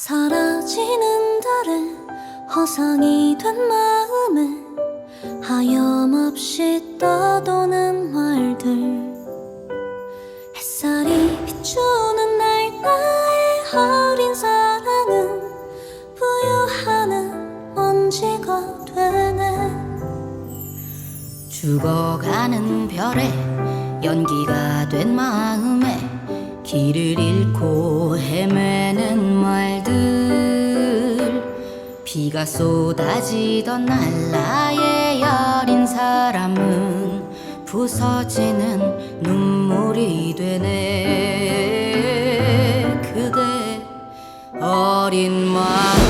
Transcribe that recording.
사라지는 달에 허상이 된 마음에 하염없이 떠도는 말들. 햇살이 비추는 날 나의 어린 사랑은 부유하는 먼지가 되네. 죽어가는 별에 연기가 된 마음에 길을 잃고 헤매 비가 쏟아지던 날 나의 여린 사람은 부서지는 눈물이 되네. 그대 어린 마음